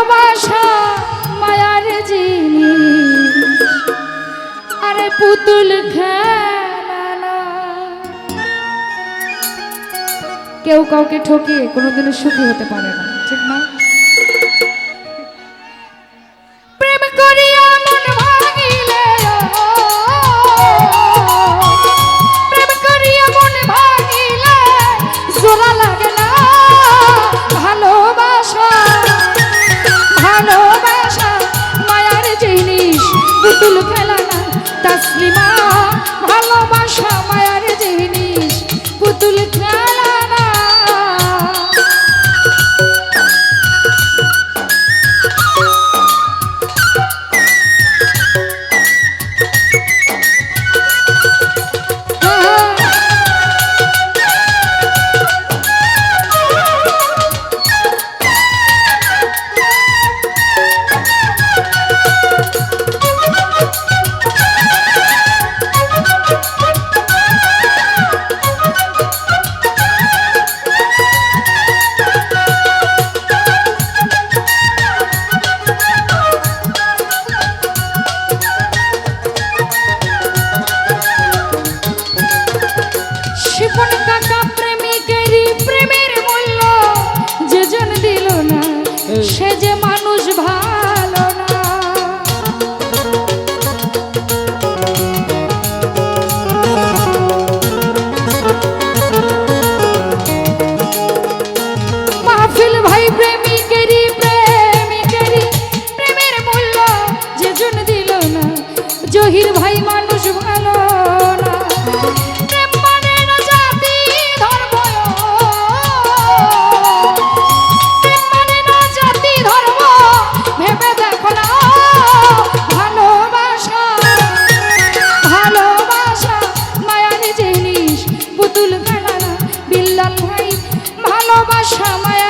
ভালোবাসা মায়ার জিনি আরে পুতুল কেউ কাউকে ঠকিয়ে কোনোদিনও সুখী হতে পারে না, ঠিক না? ভালোবাসা মায়া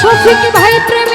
सोफी के भाई प्रेम